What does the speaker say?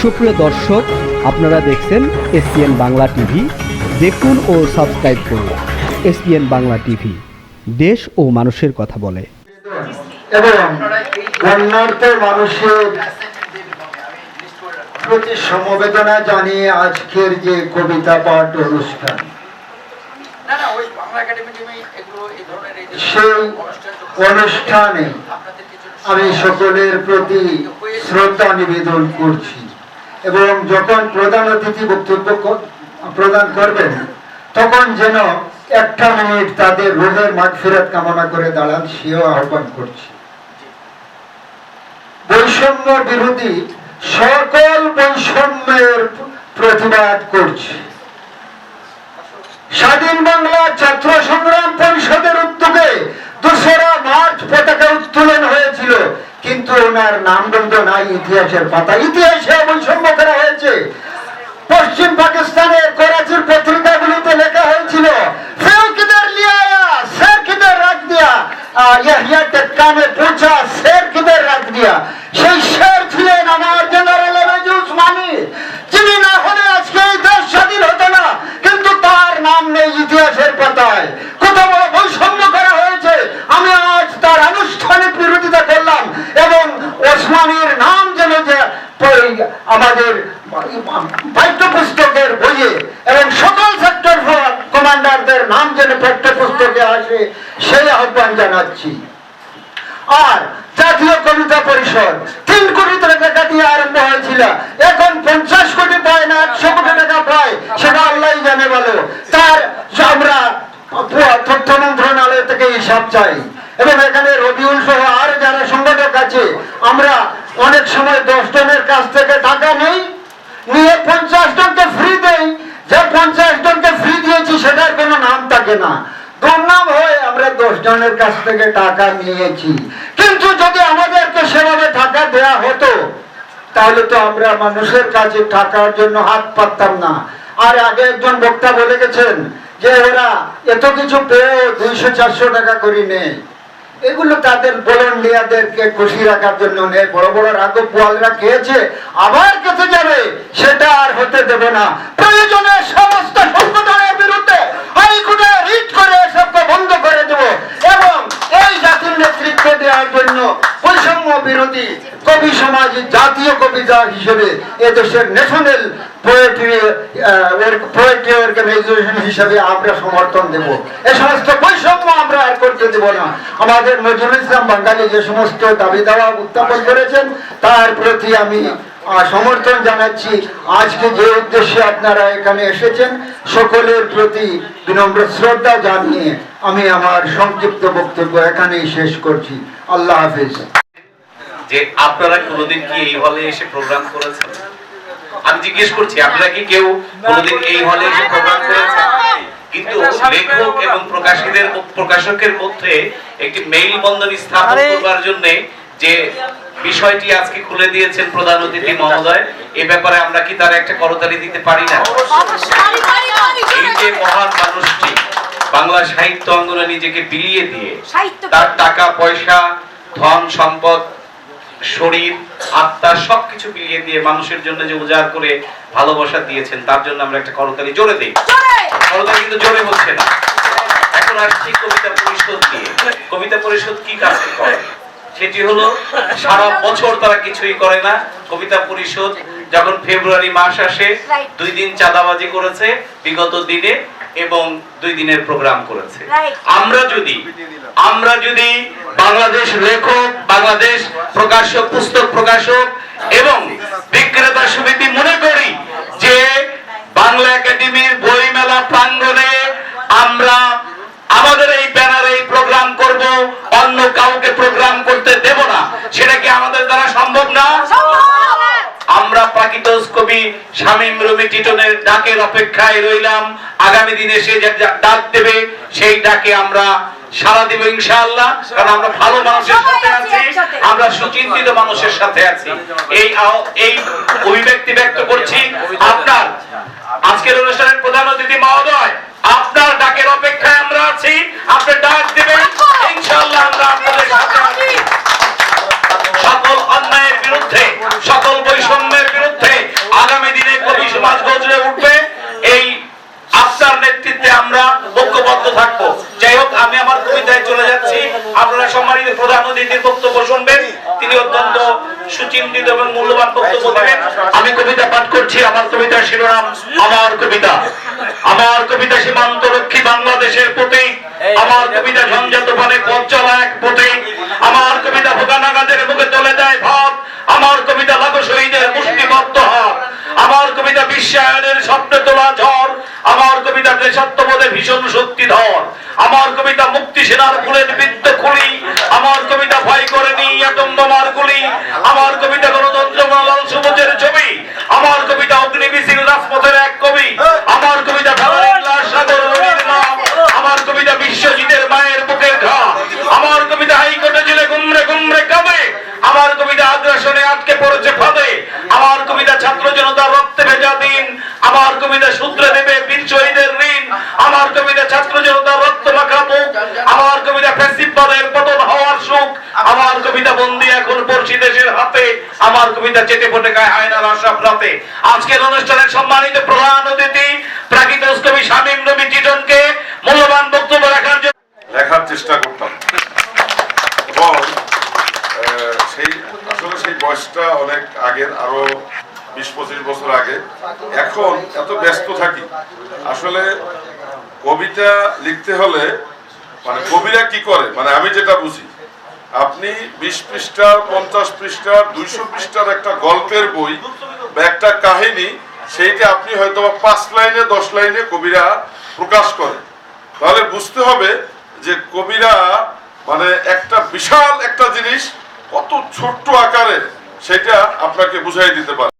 সুপ্রিয় দর্শক, আপনারা দেখছেন এসপিএন বাংলা টিভি। দেখুন ও সাবস্ক্রাইব করুন এসপিএন বাংলা টিভি। দেশ ও মানুষের কথা বলে। এবং মানুষের প্রতি সমবেদনা জানিয়ে আজকের যে কবিতা পাঠ অনুষ্ঠান, সেই অনুষ্ঠানে আমি সকলের প্রতি শ্রদ্ধা নিবেদন করছি। এবং যখন প্রধান অতিথি বক্তব্য প্রদান করবেন, তখন যেন একটা মিনিট তাদের রোগের মাঠ ফেরত কামনা করে দাঁড়ান, সেও আহ্বান করছি। বৈষম্য বিরোধী সকল বৈষম্যের প্রতিবাদ করছি। স্বাধীন বাংলা ছাত্র সংগ্রাম পরিষদের উদ্যোগে দোসরা মার্চ পতাকা উত্তোলন হয়েছিল, কিন্তু ওনার নামগন্ধ নাই, ইতিহাসের পাতা। ইতিহাসে বৈষম্য করা হয়েছে পশ্চিম পাকিস্তানের করাচির পত্রিকাগুলিতে লেখা হয়েছিল ফের কিধর লিয়া রাখ দিয়া। ইয়াহিয়া টেক্কানে পৌঁছা শের রাখ দিয়া। সেই শের ছিলেন আমার জেনারেল এমএজি উসমানী যিনি না হলে আজকে এই দেশ স্বাধীন হতো না, কিন্তু তার নাম নেই ইতিহাসের পাতায়। কত বড় বৈষম্য করা হয়েছে, আমি আজ তার আনুষ্ঠানিক বিরোধিতা করলাম এবং ওসমানীর নাম যেন যে আমাদের পাঠ্যপুস্তকের বইয়ে এবং সকল সেক্টর কমান্ডারদের নাম যেন পাঠ্যপুস্তকে আসে, সেই আহ্বান জানাচ্ছি। আর জাতীয় কবিতা পরিষদ, তিন কোটি টাকা দিয়ে আরম্ভ হয়েছিল। এখন পঞ্চাশ কোটি পায় না, একশো কোটি টাকা পায় সেটা আল্লাহ জানে বলো। তার আমরা তথ্য মন্ত্রণালয় থেকে হিসাব চাই। এবং এখানে রবিউল সহ আর যারা সংগঠক আছে, আমরা অনেক সময় দশ জনের কাছ থেকে টাকা নেই নিয়ে পঞ্চাশ জনকে ফ্রি দেই যে পঞ্চাশ জনকে ফ্রি দিয়েছি সেটার কোনো নাম থাকে না। দুর্নাম হয়ে, আমরা দশ জনের কাছ থেকে টাকা নিয়েছি। কিন্তু যদি আমাদেরকে সেভাবে টাকা দেয়া হতো, তাহলে তো আমরা মানুষের কাছে টাকার জন্য হাত পাততাম না। আর আগে একজন বক্তা বলে গেছেন যে, ওরা এত কিছু পেয়েও দুইশো, চারশো টাকা করে নেয় এগুলো তাদের ভলেন্টিয়ারদেরকে খুশি রাখার জন্য নেই বড় বড় রাগব পোয়ালরা খেয়েছে, আবার কেটে যাবে, সেটা আর হতে দেবে না। প্রয়োজনে সমস্ত সংগঠনের বিরুদ্ধে হাইকোর্টে রিট করে এসবকে বন্ধ করে দেব এবং এই জাতির নেতৃত্ব দেওয়ার জন্য বৈষম্য বিরোধী কবি সমাজ জাতীয় কবিতা হিসেবে এদেশের ন্যাশনাল আমাদের নজরুল ইসলাম বাঙালি যে সমস্ত দাবি দাওয়া উত্থাপন করেছেন, তার প্রতি আমি সমর্থন জানাচ্ছি। আজকে যে উদ্দেশ্যে আপনারা এখানে এসেছেন সকলের প্রতি বিনম্র শ্রদ্ধা জানিয়ে আমি আমার সংক্ষিপ্ত বক্তব্য এখানেই শেষ করছি। আল্লাহ হাফিজ। যে আপনারা কোনোদিন কি এই হলে এসে প্রোগ্রাম করেছেন? আমি জিজ্ঞেস করছি আপনারা কি কেউ কোনোদিন এই হলে এসে প্রোগ্রাম করেছেন? কিন্তু লেখক এবং প্রকাশকদের প্রকাশকের মধ্যে একটি মেইল বন্ধন স্থাপন করার জন্য যে বিষয়টি আজকে খুলে দিয়েছেন প্রধান অতিথি মহোদয় এ ব্যাপারে আমরা কি তার একটা করতালি দিতে পারি না? এই যে মহান মানুষটি বাংলা সাহিত্য অঙ্গনে নিজেকে বিলিয়ে দিয়ে তার টাকা পয়সা ধন সম্পদ শরীর আত্মা সবকিছু বিলিয়ে দিয়ে মানুষের জন্য যে উজাড় করে ভালোবাসা দিয়েছেন তার জন্য আমরা একটা করতালি জোরে দিই। করতালি কিন্তু জোরে হচ্ছে না। এখন আসছি কবিতা পরিষদ নিয়ে। কবিতা পরিষদ কি কাজ করে? সেটি হলো সারা বছর তারা কিছুই করে না। কবিতা পরিষদ যখন ফেব্রুয়ারি মাস আসে দুই দিন চাঁদাবাজি করেছে বিগত দিনে এবং দুই দিনের প্রোগ্রাম করেছে। আমরা যদি আমরা যদি বাংলাদেশ লেখক বাংলাদেশ প্রকাশক পুস্তক প্রকাশক এবং বিক্রেতা সমিতি মনে করি যে বাংলা একাডেমির বইমেলা প্রাঙ্গণে প্রাকৃতজ কবি শামীম রবি টিটনের ডাকের অপেক্ষায় রইলাম। আগামী দিনে সে ডাক দেবে সেই ডাকে আমরা সারা দিব ইনশাআল্লাহ। কারণ আমরা ভালো মানুষের সাথে আছি আমরা সুচিন্তিত মানুষের সাথে আছি। এই এই অভিব্যক্তি ব্যক্ত করছি। আপনার আজকের অনুষ্ঠানের প্রধান অতিথি মহোদয় আপনার ডাকের অপেক্ষায় আমরা আছি আপনি ডাক দেবেন ইনশাআল্লাহ আমরা আপনাদের সাথে আছি সকল অন্যায়ের বিরুদ্ধে সকল বৈষম্যের বিরুদ্ধে তিনি অত্যন্ত সুচিন্তিত এবং মূল্যবান বক্তব্য দেবেন আমি কবিতা পাঠ করছি, আমার কবিতার শিরোনাম আমার কবিতা। আমার কবিতা সীমান্ত রক্ষী বাংলাদেশের প্রতি, আমার কবিতা এক পথে। আমার কবিতা মুখে ভাব, আমার কবিতা শহীদের মুষ্টিবদ্ধ আমার কবিতা বিশ্বায়নের স্বপ্নে তোলা ঝড়, আমার কবিতা দেশাত্মবোধে ভীষণ শক্তিধর। আমার কবিতা মুক্তি সেনার ফুলের বৃত্ত খুলি, আমার কবিতা ভয় করেনি এটম বোমার গুলি আমার কবিতা গণতন্ত্র লাল সবুজের ছবি আমার কবিতা অগ্নি মিছিল রাজপথের এক কবি আমার কবিতা ফেলারির লাশ সাগর নদীর নাম আমার কবিতা বিশ্বজিতের মায়ের বুকের ঘা আমার কবিতা হাইকোর্টে জেলে গুমরে গুমরে কামে আমার কবিতা আগ্রাসনে আটকে পড়েছে ফাঁদে আমার কবিতা ছাত্র জনতার রক্তে ভেজা দিন আমার কবিতা সূত্রে দেবে বীর শহীদের ঋণ আমার কবিতা ছাত্র জনতার রক্ত মাখা মুখ আমার কবিতা ফ্যাসিবাদের পতন হওয়ার সুখ আমার কবিতা বন্দি এখন পড়শি দেশের হাতে। আমার কবিতা চেটে ফোটে গায়ে রাতে। আজকের অনুষ্ঠানের সম্মানিত প্রধান অতিথি প্রাকৃত কবি শামীম নবী মূল্যবান বক্তব্য রাখার জন্য লেখার চেষ্টা করতাম। এবং সেই আসলে সেই বয়সটা অনেক আগের, আরও বিশ পঁচিশ বছর আগে। এখন এত ব্যস্ত থাকি। আসলে কবিতা লিখতে হলে মানে কবিরা কি করে? মানে আমি যেটা বুঝি আপনি বিশ পৃষ্ঠার, পঞ্চাশ পৃষ্ঠার, দুইশো পৃষ্ঠার একটা গল্পের বই, বা একটা কাহিনী, সেইটা আপনি হয়তো পাঁচ লাইনে, দশ লাইনে কবিরা প্রকাশ করে। তাহলে বুঝতে হবে যে কবিরা মানে একটা বিশাল একটা জিনিস, কত ছোট্ট আকারে সেটা আপনাকে বুঝাই দিতে পারে।